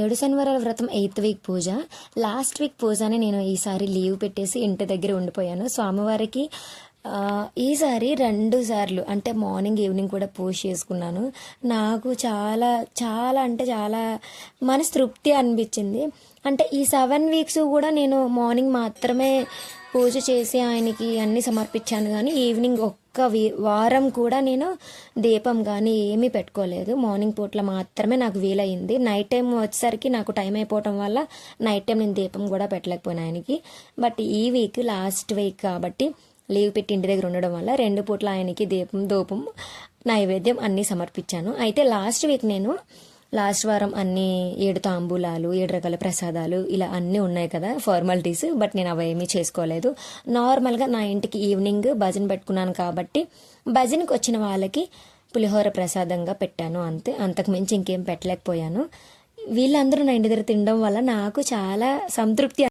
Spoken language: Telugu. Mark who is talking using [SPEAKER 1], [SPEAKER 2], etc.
[SPEAKER 1] ఏడు శనివారాల వ్రతం ఎయిత్ వీక్ పూజ. లాస్ట్ వీక్ పూజని నేను ఈసారి లీవ్ పెట్టేసి ఇంటి దగ్గర ఉండిపోయాను. స్వామివారికి ఈసారి రెండు సార్లు అంటే మార్నింగ్ ఈవినింగ్ కూడా పూజ చేసుకున్నాను. నాకు చాలా చాలా అంటే చాలా మనసు తృప్తి అనిపించింది. అంటే ఈ సెవెన్ వీక్స్ కూడా నేను మార్నింగ్ మాత్రమే పూజ చేసి ఆయనకి అన్ని సమర్పించాను కానీ ఈవినింగ్ ఒక్క వీ వారం కూడా నేను దీపం కానీ ఏమీ పెట్టుకోలేదు. మార్నింగ్ పూట్ల మాత్రమే నాకు వీలైంది నైట్ టైం వచ్చేసరికి నాకు టైం అయిపోవటం వల్ల నైట్ టైం నేను దీపం కూడా పెట్టలేకపోయినా ఆయనకి. బట్ ఈ వీక్ లాస్ట్ వీక్ కాబట్టి లీవ్ పెట్టి ఇంటి దగ్గర ఉండడం వల్ల రెండు పూట్ల ఆయనకి దీపం దూపం నైవేద్యం అన్నీ సమర్పించాను. అయితే లాస్ట్ వీక్ నేను లాస్ట్ వారం అన్ని ఏడు తాంబూలాలు ఏడు రకాల ప్రసాదాలు ఇలా అన్నీ ఉన్నాయి కదా ఫార్మాలిటీస్ బట్ నేను అవి ఏమీ చేసుకోలేదు. నార్మల్గా నా ఇంటికి ఈవినింగ్ భజన పెట్టుకున్నాను కాబట్టి భజన్కి వచ్చిన వాళ్ళకి పులిహోర ప్రసాదంగా పెట్టాను అంతే. అంతకు మించి ఇంకేం పెట్టలేకపోయాను. వీళ్ళందరూ నా ఇంటి దగ్గర తినడం వల్ల నాకు చాలా సంతృప్తి